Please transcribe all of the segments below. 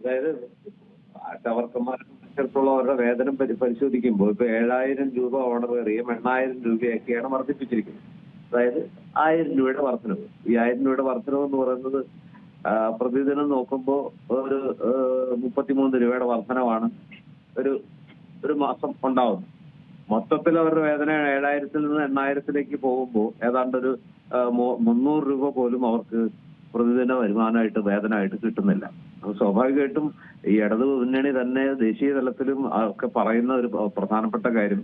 അതായത് ആശാവർക്കന്മാരെ സംബന്ധിച്ചിടത്തോളം അവരുടെ വേതനം പരിശോധിക്കുമ്പോൾ ഇപ്പൊ ഏഴായിരം രൂപ ഓണർ കയറിയും എണ്ണായിരം രൂപയൊക്കെയാണ് വർദ്ധിപ്പിച്ചിരിക്കുന്നത്. അതായത് ആയിരം രൂപയുടെ വർധനവ് ഈ ആയിരം രൂപയുടെ വർധനവ് എന്ന് പറയുന്നത് പ്രതിദിനം നോക്കുമ്പോൾ ഒരു മുപ്പത്തിമൂന്ന് രൂപയുടെ വർധനവാണ് ഒരു ഒരു മാസം ഉണ്ടാവുന്നത്. മൊത്തത്തിൽ അവരുടെ വേതന ഏഴായിരത്തിൽ നിന്ന് എണ്ണായിരത്തിലേക്ക് പോകുമ്പോൾ ഏതാണ്ട് ഒരു മുന്നൂറ് രൂപ പോലും അവർക്ക് പ്രതിദിന വരുമാനമായിട്ട് വേതനമായിട്ട് കിട്ടുന്നില്ല. സ്വാഭാവികമായിട്ടും ഈ ഇടതു മുന്നണി തന്നെ ദേശീയ തലത്തിലും ഒക്കെ പറയുന്ന ഒരു പ്രധാനപ്പെട്ട കാര്യം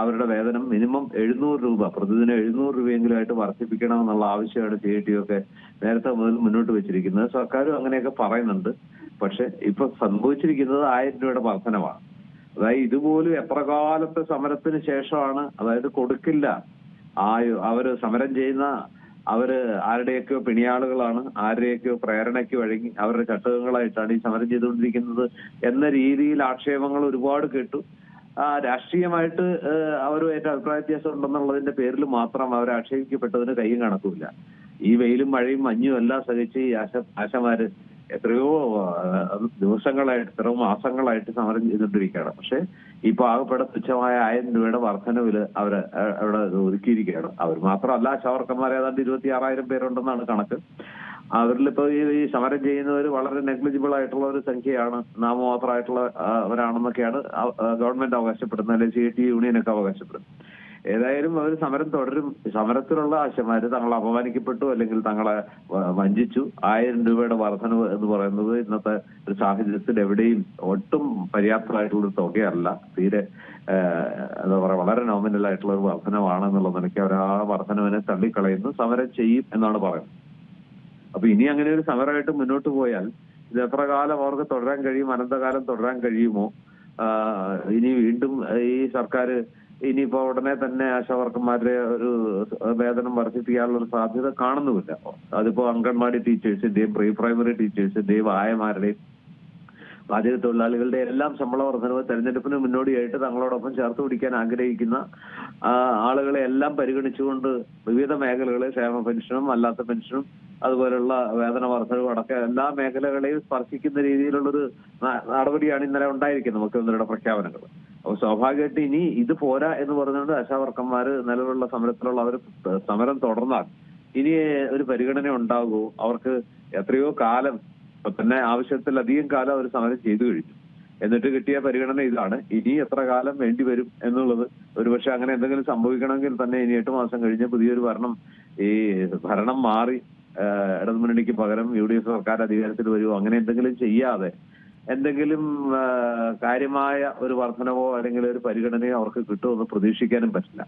അവരുടെ വേതനം മിനിമം എഴുന്നൂറ് രൂപ പ്രതിദിനം എഴുന്നൂറ് രൂപയെങ്കിലും ആയിട്ട് വർദ്ധിപ്പിക്കണം എന്നുള്ള ആവശ്യമാണ് സി ഐ ടി ഒക്കെ നേരത്തെ മുതൽ മുന്നോട്ട് വെച്ചിരിക്കുന്നത്. സർക്കാരും അങ്ങനെയൊക്കെ പറയുന്നുണ്ട്. പക്ഷെ ഇപ്പൊ സംഭവിച്ചിരിക്കുന്നത് ആയിരം രൂപയുടെ വർധനമാണ് അതായത് ഇതുപോലും എത്ര കാലത്തെ സമരത്തിന് ശേഷമാണ് അതായത് കൊടുക്കില്ല. ആ അവർ സമരം ചെയ്യുന്ന അവർ ആരുടെയൊക്കെയോ പിണിയാളുകളാണ് ആരുടെയൊക്കെയോ പ്രേരണയ്ക്ക് വഴങ്ങി അവരുടെ ചട്ടകങ്ങളായിട്ടാണ് ഈ സമരം ചെയ്തുകൊണ്ടിരിക്കുന്നത് എന്ന രീതിയിൽ ആക്ഷേപങ്ങൾ ഒരുപാട് കേട്ടു. ആ രാഷ്ട്രീയമായിട്ട് അവരുമായിട്ട് അഭിപ്രായ വ്യത്യാസം ഉണ്ടെന്നുള്ളതിന്റെ പേരിൽ മാത്രം അവർ ആക്ഷേപിക്കപ്പെട്ടതിന് കൈയും കണക്കുമില്ല. ഈ വെയിലും മഴയും മഞ്ഞും എല്ലാം സഹിച്ച് ഈ ആശ ആശമാര് എത്രയോ ദിവസങ്ങളായിട്ട് എത്രയോ മാസങ്ങളായിട്ട് സമരം ചെയ്തുകൊണ്ടിരിക്കുകയാണ്. പക്ഷെ ഈ പാവപ്പെട്ട തുച്ഛമായ ആയിരം രൂപയുടെ വർധനവിൽ അവർ അ- അവിടെ ഒതുക്കിയിരിക്കുകയാണ്. അവർ മാത്രമല്ല ശവർക്കന്മാർ ഏതാണ്ട് ഇരുപത്തി ആറായിരം പേരുണ്ടെന്നാണ് കണക്ക്. അവരിലിപ്പോ ഈ സമരം ചെയ്യുന്നവർ വളരെ നെഗ്ലിജിബിൾ ആയിട്ടുള്ള ഒരു സംഖ്യയാണ്. നാമമാത്രമായിട്ടുള്ള അവരാണെന്നൊക്കെയാണ് ഗവൺമെന്റ് അവകാശപ്പെടുന്നത്. അല്ലെങ്കിൽ സി ടി യൂണിയനൊക്കെ അവകാശപ്പെടുന്നത്. ഏതായാലും അവർ സമരം തുടരും. സമരത്തിലുള്ള ആശമാര് തങ്ങളെ അപമാനിക്കപ്പെട്ടു അല്ലെങ്കിൽ തങ്ങളെ വഞ്ചിച്ചു. ആയിരം രൂപയുടെ വർധനവ് എന്ന് പറയുന്നത് ഇന്നത്തെ ഒരു സാഹചര്യത്തിൽ എവിടെയും ഒട്ടും പര്യാപ്തമായിട്ടുള്ള ഒരു തുകയല്ല. തീരെ എന്താ പറയാ വളരെ നോമിനൽ ആയിട്ടുള്ള ഒരു വർധനവാണ് എന്നുള്ള നിലയ്ക്ക് അവർ ആ വർധനവിനെ തള്ളിക്കളയുന്നു. സമരം ചെയ്യും എന്നാണ് പറയുന്നത്. അപ്പൊ ഇനി അങ്ങനെ ഒരു സമരമായിട്ട് മുന്നോട്ട് പോയാൽ ഇത് എത്ര കാലം അവർക്ക് തുടരാൻ കഴിയും? അനന്തകാലം തുടരാൻ കഴിയുമോ? ഇനി വീണ്ടും ഈ സർക്കാർ ഇനിയിപ്പോ ഉടനെ തന്നെ ആശാവർക്കന്മാരുടെ ഒരു വേതനം വർദ്ധിപ്പിക്കാനുള്ള ഒരു സാധ്യത കാണുന്നുമില്ല. അതിപ്പോ അംഗൻവാടി ടീച്ചേഴ്സിന്റെയും പ്രീ പ്രൈമറി ടീച്ചേഴ്സിന്റെയും ആയമാരുടെയും പാചക തൊഴിലാളികളുടെ എല്ലാം ശമ്പള വർധനവ് തെരഞ്ഞെടുപ്പിന് മുന്നോടിയായിട്ട് തങ്ങളോടൊപ്പം ചേർത്ത് പിടിക്കാൻ ആഗ്രഹിക്കുന്ന ആളുകളെ എല്ലാം പരിഗണിച്ചുകൊണ്ട് വിവിധ മേഖലകളെ ക്ഷേമ പെൻഷനും അല്ലാത്ത പെൻഷനും അതുപോലുള്ള വേതന വർധനവും അടക്കം എല്ലാ മേഖലകളെയും സ്പർശിക്കുന്ന രീതിയിലുള്ളൊരു നടപടിയാണ് ഇന്നലെ ഉണ്ടായിരിക്കുന്നത് മുഖ്യമന്ത്രിയുടെ പ്രഖ്യാപനങ്ങൾ. അപ്പൊ സ്വാഭാവികമായിട്ട് ഇനി ഇത് പോരാ എന്ന് പറഞ്ഞുകൊണ്ട് ആശാവർക്കന്മാർ നിലവിലുള്ള സമരത്തിലുള്ള അവർ സമരം തുടർന്നാൽ ഇനി ഒരു പരിഗണന ഉണ്ടാകുമോ അവർക്ക് എത്രയോ കാലം ഇപ്പൊ തന്നെ ആവശ്യത്തിലധികം കാലം അവർ സമരം ചെയ്തു കഴിഞ്ഞു. എന്നിട്ട് കിട്ടിയ പരിഗണന ഇതാണ്. ഇനി എത്ര കാലം വേണ്ടി വരും എന്നുള്ളത് ഒരുപക്ഷെ അങ്ങനെ എന്തെങ്കിലും സംഭവിക്കണമെങ്കിൽ തന്നെ ഇനി എട്ട് മാസം കഴിഞ്ഞ് പുതിയൊരു ഭരണം ഈ ഭരണം മാറി ഇടതുമുന്നണിക്ക് പകരം യു ഡി എഫ് സർക്കാർ അധികാരത്തിൽ വരുമോ അങ്ങനെ എന്തെങ്കിലും ചെയ്യാതെ എന്തെങ്കിലും കാര്യമായ ഒരു വർധനവോ അല്ലെങ്കിൽ ഒരു പരിഗണനയോ അവർക്ക് കിട്ടുമെന്ന് പ്രതീക്ഷിക്കാനും പറ്റില്ല.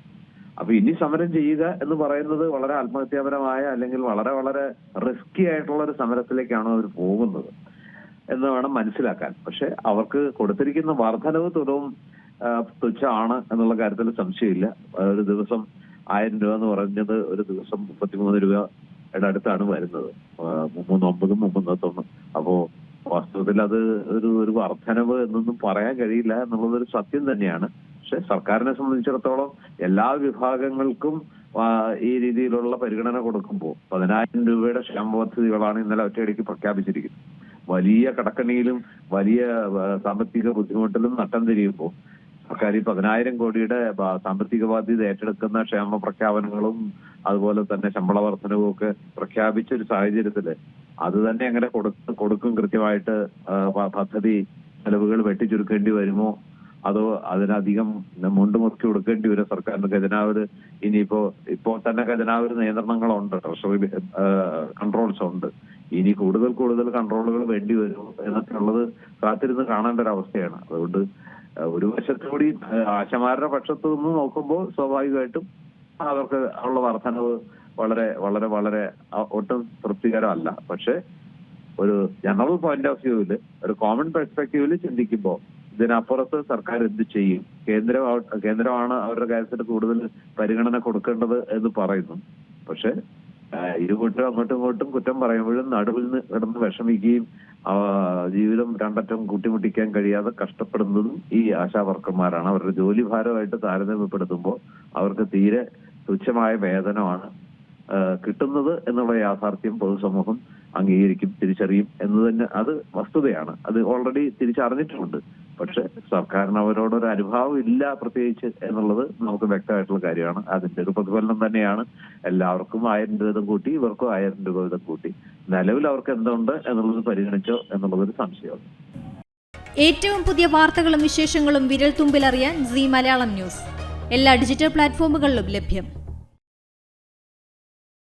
അപ്പൊ ഇനി സമരം ചെയ്യുക എന്ന് പറയുന്നത് വളരെ ആത്മഹത്യാപരമായ അല്ലെങ്കിൽ വളരെ വളരെ റിസ്കി ആയിട്ടുള്ള ഒരു സമരത്തിലേക്കാണ് അവർ പോകുന്നത് എന്ന് വേണം മനസ്സിലാക്കാൻ. പക്ഷെ അവർക്ക് കൊടുത്തിരിക്കുന്ന വർധനവ് തുലവും ആ, തുച്ഛമാണ് എന്നുള്ള കാര്യത്തിൽ സംശയമില്ല. ഒരു ദിവസം ആയിരം രൂപ എന്ന് പറഞ്ഞത് ഒരു ദിവസം മുപ്പത്തിമൂന്ന് രൂപയുടെ അടുത്താണ് വരുന്നത്. ആ, മൂന്ന് ഒമ്പതും മുപ്പത്തൊന്നും അപ്പോ വാസ്തവത്തിൽ അത് ഒരു ഒരു വർധനവ് എന്നൊന്നും പറയാൻ കഴിയില്ല എന്നുള്ളത് ഒരു സത്യം തന്നെയാണ്. പക്ഷെ സർക്കാരിനെ സംബന്ധിച്ചിടത്തോളം എല്ലാ വിഭാഗങ്ങൾക്കും ഈ രീതിയിലുള്ള പരിഗണന കൊടുക്കുമ്പോൾ പതിനായിരം രൂപയുടെ ക്ഷേമ പദ്ധതികളാണ് ഇന്നലെ ഒറ്റയടിക്ക് പ്രഖ്യാപിച്ചിരിക്കുന്നത്. വലിയ കടക്കണിയിലും വലിയ സാമ്പത്തിക ബുദ്ധിമുട്ടിലും നട്ടം തിരിയുമ്പോൾ സർക്കാർ ഈ പതിനായിരം കോടിയുടെ സാമ്പത്തിക ബാധ്യത ഏറ്റെടുക്കുന്ന ക്ഷേമ പ്രഖ്യാപനങ്ങളും അതുപോലെ തന്നെ ശമ്പള വർധനവും ഒക്കെ പ്രഖ്യാപിച്ച ഒരു സാഹചര്യത്തിൽ അത് തന്നെ എങ്ങനെ കൊടുക്കും കൃത്യമായിട്ട് പദ്ധതി ചെലവുകൾ വെട്ടിച്ചുരുക്കേണ്ടി വരുമോ? അതോ അതിനധികം മുണ്ട് മുറുക്കി കൊടുക്കേണ്ടി വരും സർക്കാരിന് ഖജനാവ് ഇനിയിപ്പോ ഇപ്പോൾ തന്നെ ഖജനാവിൽ നിയന്ത്രണങ്ങളുണ്ട്. ട്രഷറി കൺട്രോൾസ് ഉണ്ട് ഇനി കൂടുതൽ കൂടുതൽ കൺട്രോളുകൾ വേണ്ടി വരും എന്നൊക്കെ ഉള്ളത് കാത്തിരുന്ന് കാണേണ്ട ഒരു അവസ്ഥയാണ്. അതുകൊണ്ട് ഒരു വശത്തുകൂടി ആശമാരുടെ പക്ഷത്തു നിന്ന് നോക്കുമ്പോൾ സ്വാഭാവികമായിട്ടും അവർക്ക് ഉള്ള വർധനവ് വളരെ വളരെ വളരെ ഒട്ടും തൃപ്തികരമല്ല. പക്ഷെ ഒരു ജനറൽ പോയിന്റ് ഓഫ് വ്യൂവിൽ ഒരു കോമൺ പെർസ്പെക്റ്റീവിൽ ചിന്തിക്കുമ്പോൾ ഇതിനപ്പുറത്ത് സർക്കാർ എന്ത് ചെയ്യും? കേന്ദ്രം കേന്ദ്രമാണ് അവരുടെ കാര്യത്തിന് കൂടുതൽ പരിഗണന കൊടുക്കേണ്ടത് എന്ന് പറയുന്നു. പക്ഷെ ഇരുകൂട്ടും അങ്ങോട്ടും ഇങ്ങോട്ടും കുറ്റം പറയുമ്പോഴും നടുവിൽ നിന്ന് കിടന്ന് വിഷമിക്കുകയും ജീവിതം രണ്ടറ്റം കൂട്ടിമുട്ടിക്കാൻ കഴിയാതെ കഷ്ടപ്പെടുന്നതും ഈ ആശാ വർക്കർമാരാണ് അവരുടെ ജോലി ഭാരമായിട്ട് താരതമ്യപ്പെടുത്തുമ്പോൾ അവർക്ക് തീരെ തുച്ഛമായ വേതനമാണ് കിട്ടുന്നത് എന്നുള്ള യാഥാർത്ഥ്യം പൊതുസമൂഹം അംഗീകരിക്കും തിരിച്ചറിയും എന്ന് തന്നെ അത് വസ്തുതയാണ്. അത് ഓൾറെഡി തിരിച്ചറിഞ്ഞിട്ടുമുണ്ട് പക്ഷെ സർക്കാരിന് അവരോടൊരു അനുഭാവം ഇല്ല പ്രത്യേകിച്ച് എന്നുള്ളത് നമുക്ക് വ്യക്തമായിട്ടുള്ള കാര്യമാണ്. അതിന്റെ ഒരു പ്രതിഫലനം തന്നെയാണ്. എല്ലാവർക്കും ആയിരം രൂപ വീതം കൂട്ടി ഇവർക്കും ആയിരം രൂപ വീതം കൂട്ടി. നിലവിൽ അവർക്ക് എന്തുണ്ട് എന്നുള്ളത് പരിഗണിച്ചോ എന്നുള്ളതൊരു സംശയമാണ് ഏറ്റവും പുതിയ വാർത്തകളും വിശേഷങ്ങളും വിരൽ തുമ്പിലറിയാൻ സി മലയാളം ന്യൂസ്. എല്ലാ ഡിജിറ്റൽ പ്ലാറ്റ്ഫോമുകളിലും ലഭ്യം.